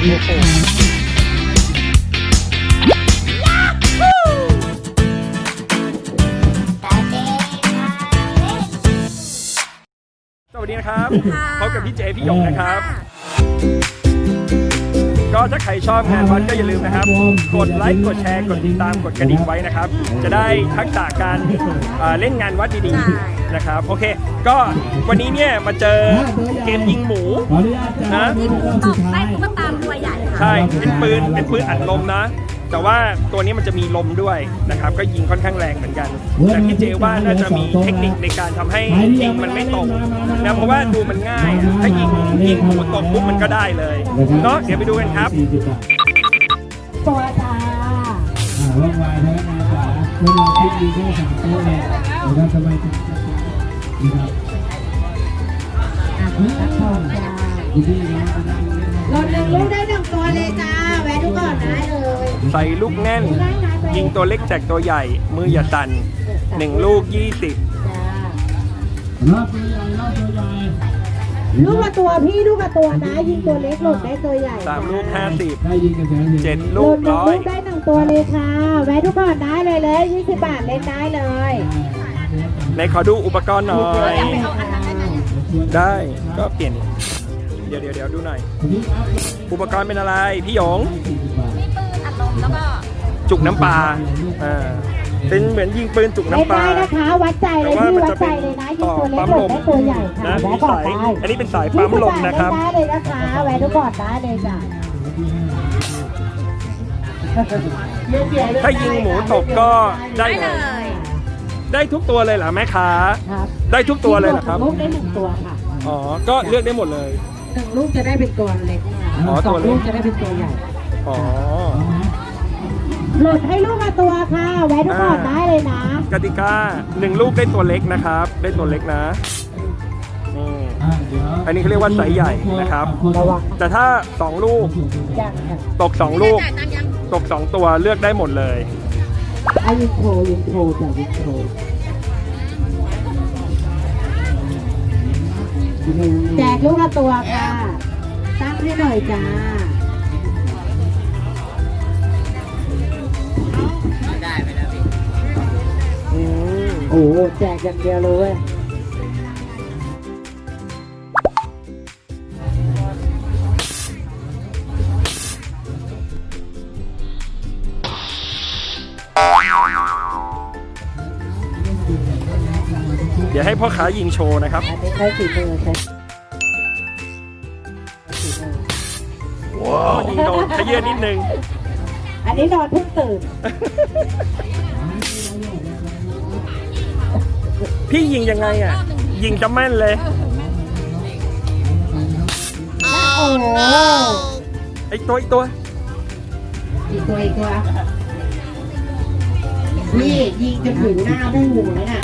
โอ้โหสวัสดีนะครับพบกับพี่เจพี่หยงนะครับ ก็ถ้าใครชอบงานวัดก็อย่าลืมนะครับ กดไลค์กดแชร์กดติดตามกดกระดิ่งไว้นะครับ จะได้ทักษะการเอ่อเล่นงานวัดดีๆ นะครับโอเค ก็วันนี้เนี่ยมาเจอเกมยิงหมูขออนุญาตจะนะให้ผู้ตสุกดท้าใต้ยตุ๊กตาตัวใหญ่ค่ะใช่เป็นปืนเป็นปืนอัดลมนะ แต่ว่าตัวนี้มันจะมีลมด้วยนะครับก็ยิงค่อนข้างแรงเหมือนกันแต่พี่เจว่าน่าจะมีเทคนิคในการทำให้ยิงมันไม่ตกนะเพราะว่าดูมันง่ายอะถ้ายิงยิงหมูตกปุ๊บมันก็ได้เลยเนาะเดี๋ยวไปดูกันครับสี่สิบบาทตัวจ้าอ่าว่างวายพนักงานจ๋าพวกเราคิดดีแค่สามโต๊ะเลยนะครับสบายใจ นะครับคุณพี่นะรถหนึ่งลูกได้หนึ่งตัวเลยจ้า แวะดูก่อนได้เลยใส่ลูกแน่นยิงตัวเล็กแจกตัวใหญ่ มืออย่าสั่นหนึ่งลูก 20 จ้ารอบตัวใหญ่รอบตัวใหญ่ลูกละตัวพี่ลูกละตัวนะ ยิงตัวเล็กหล่นได้ตัวใหญ่สามลูก 50 ได้ยินกันแสนเจ็ดหลูล่กนหนึ่งร้อลูยกได้หนึ่งตัวเลยค่ะ แวะดูก่อนได้เลยเลยยี่สิบบาทเล่นได้เลย ไหนขอดูอุปกรณ์หน่อย ได้ก็เปลี่ยน เดี๋ยวเดี๋ยวเดี๋ยวดูหน่อย อุปกรณ์เป็นอะไร พี่หยงมีปืนอัดลมแล้วก็จุกน้ำปลาอ่าเป็นเหมือนยิงปืนจุกเล่นน้ำปลาได้นะคะวัดใจเลยพี่วัดใจเลยนะยิงตัวเล็กหล่นได้ตัวใหญ่ค่ะนะแวะมีก่อนสายได้อันนี้เป็นสายปั๊มลมนะครับได้เลยนะคะแวะดูก่อนได้เลยจ้ะถ้ายิงหมูตกก็ได้เลย ได้ทุกตัวเลยเหรอแม่ค้าครับได้ทุกตัวเลยเหรอครับ ลูกได้หนึ่งตัวค่ะอ๋อ ก็เลือกได้หมดเลย หนึ่งลูกจะได้เป็นตัวเล็กอ๋อสตัอวงเล็ก ลูกจะได้เป็นตัวใหญ่ อ๋อ หลุดให้ลูกมาตัวค่ะ แวะดูก่อนได้เลยนะ กติกาหนึ่งลูกได้ตัวเล็กนะครับ ได้ตัวเล็กนะนี่ อันนี้เขาเรียกว่าไซส์ใหญ่นะครับ ระวังแต่ถ้าสองลูกยังค่ะตกสองลูก ตกสองตัวเลือกได้หมดเลยเอายิงโทรยิงโทรจ้ะยิงโทรแจกลูกละตัวค่ะ ตั้งให้หน่อยจ้าโอ้โหแจกอย่างเดียวเลย เว้ยเดี๋ยวให้พ่อค้ายิงโชว์นะครับ อันนี้ใช้สีมือใช้สีมือว้าวยิงโดนขยื่นนิดนึง อันนี้นอนเพิ่งตื่น พี่ยิงยังไงอะ ยิงจะแม่นเลย โอ้โหไอ้ตัวไอ้ตัวอีกตัว อีกตัว นี่ยิงจะถึงหน้าไม่หูเลยน่ะ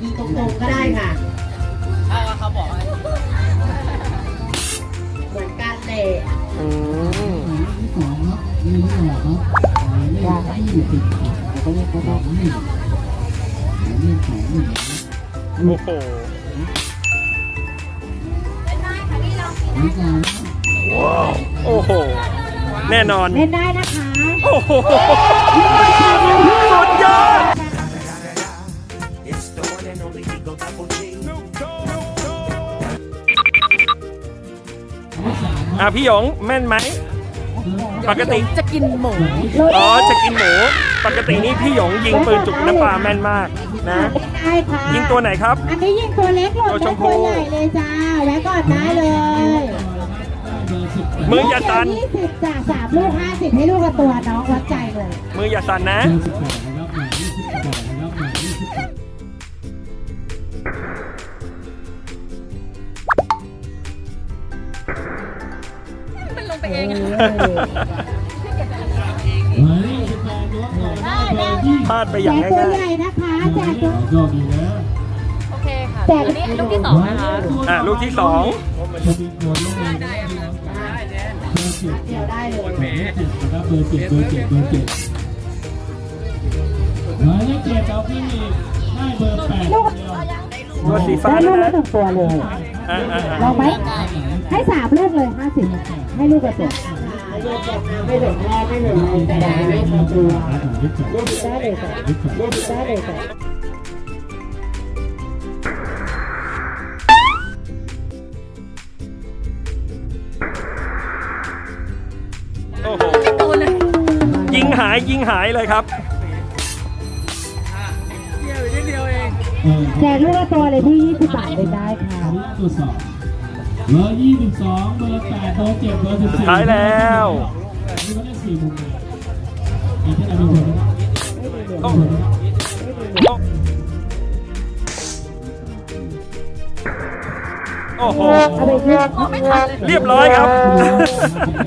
ยิงตรงๆก็ได้ค่ะเหมือนกันเลยอืมสองเนาะนี่ไม่ออกเนาะเลขยี่สิบเขาเรียกเขาว่านี่เลขสองนี่โอ้โหนี่การโอ้โห แน่นอนเล่นได้นะคะ โอ้โห อะพี่หยงแม่นไหม ปกติ จะกินหมูอ๋อจะกินหมู ปกตินี่พี่หยงยิงปืนจุกน้ำปลาแม่นมากนะ ได้ค่ะยิงตัวไหนครับ อันนี้ยิงตัวเล็กหล่นตัวชได้มพู ตัวใหญ่เลยจ้าแวะก่อนได้เลยมืออย่าสั่นยี่สิบจ้าสามลูกห้าสิบให้ลูกละตัวน้องวัดใจเลย มืออย่าสั่นนะเบ หมายเลขสิบแปดยกหน่อยนะเบอร์ยี่พลาดไปอแจย่างกตัวง่ายใหญ่นะคะแจกตัวโชคดีนะโอเคค่ะแจกอันนี้ลูกที่สองนะคะ ๆ อะ ลูกที่สองจะมีโกนลงเลยนะพี่น้องเบอร์เจ็ดเดี๋ยวได้เลยหมายเลขเจ็ดนะครับเบอร์เจ็ดเบอร์เจ็ดเบอร์เจ็ดหมายเลขเจ็ดเอาพี่ได้เบอร์แปดเดียวตัวสีฟ้าได้ด้ลูวยกละนะหนึ่งตัวเลยให้อ่าอ่าอ่าลองไหม ให้สามลูกเลยห้าสิบให้ลูกกระตุกเลือกจากน้ำ ไม่เหลืองแรกไม่เหลืองอะไรแต่ไม่พอตัวยึดก่อนเลือกได้เลยค่ะยึดก่อนเลือกได้เลยค่ะโอ้โหตูนเลยยิงหายยิงหายเลยครับเออแจกลูกละตัวเลยที่ยี่สิบบาทเลยได้ค่ะ เบอร์ยี่สิบสองเบอร์แปดเบอร์เจ็ดเบอร์สิบสุดสี่ท้ายแล้ว นี่เขาเรียกสี่มุมเลยอีกที่ไหนมีคนไหมโอ้โอ้โหเอาไปเลือกไม่ทันเลยเรียบร้อยครับ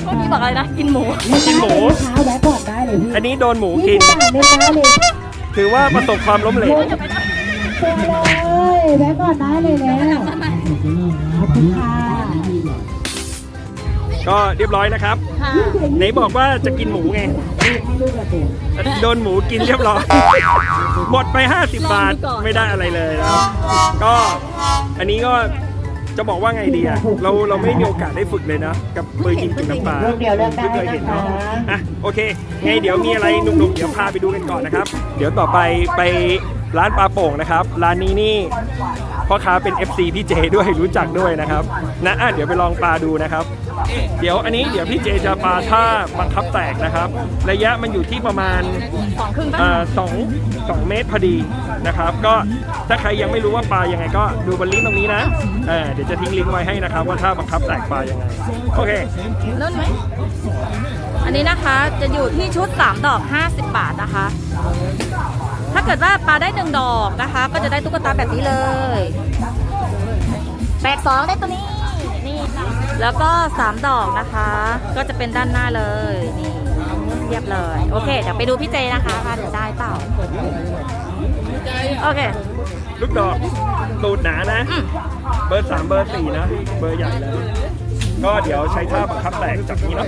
เมื่อกี้บอกอะไรนะ กินหมู กินหมู เช้าแวะก่อนได้เลยพี่อันนี้โดนหมูกิยี่นสิบบาทเลยได้เลยถือว่าประสบความล้มเหลวตัวเลยแวะก่อนได้เลยแล้วจะเริ่มนะ ขออนุญาตนี่ก่อนก็เรียบร้อยนะครับค่ะไหนบอกว่าจะกินหมูไงให้ลูกกระตุกโดนหมูกินเรียบร้อย หมดไป 50 บาทไม่ได้อะไรเลยนะครับก็อันนี้ก็จะบอกว่าไงดีอะเราเราไม่มีโอกาสได้ฝึกเลยนะ กับปืนยิงปืนน้ำปลาลูกเดียวเลือกได้ไม่เคยเห็นนะคะเนาะอะโอเคไงเดี๋ยวมีอะไรหนุ่มๆเดี๋ยวพาไปดูกันก่อนนะครับ เดี๋ยวต่อไปไปร้านปลาโป่งนะครับ ร้านนี้นี่ พ่อค้าเป็น FC พี่เจด้วยรู้จักด้วยนะครับนะอะเดี๋ยวไปลองปลาดูนะครับ เดี๋ยวอันนี้เดี๋ยวพี่เจจะปลาท่าบังคับแตกนะครับ ระยะมันอยู่ที่ประมาณสองครึ่งป่ะเอ่อสองสองเมตรพอดีนะครับ ก็ถ้าใครยังไม่รู้ว่าปลายังไงก็ดูบนลิงก์ตรงนี้นะเออเดี๋ยวจะทิ้งลิงก์ไว้ให้นะครับ ว่าถ้าบังคับแตกปลายังไงโอเคเล่นไหมอันนี้นะคะจะอยู่ที่ชุด 3 ดอก 50 บาทนะคะ ถ้าเกิดว่าปลาได้หนึ่งดอกนะคะ ก็จะได้ตุ๊กตาแบบนี้เลยแบกสองได้ตัวนี้นี่ค่ะแล้วก็3ดอกนะคะ ก็จะเป็นด้านหน้าเลยนี่เรียบเลย โอเคเดี๋ยวไปดูพี่เจนะคะว่าเดี๋ยวได้เปล่าโอเค ลูกดอกตูดหนานะอืมเบอร์สามเบอร์สี่นะ เบอร์ใหญ่เลยก็เดี๋ยวใช้ท่าบังคับแตกจากนี้เนาะ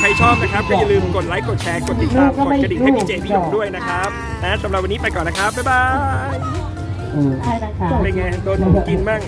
ใครชอบนะครับก็อย่าลืมกดไลค์กดแชร์กดติดตามกดกระดิ่งให้พี่เจพี่หยงด้วยนะครับนะสำหรับวันนี้ไปก่อนนะครับบ๊ายบายเออใช่นะคะเป็นไงโดนหมูกินบ้าง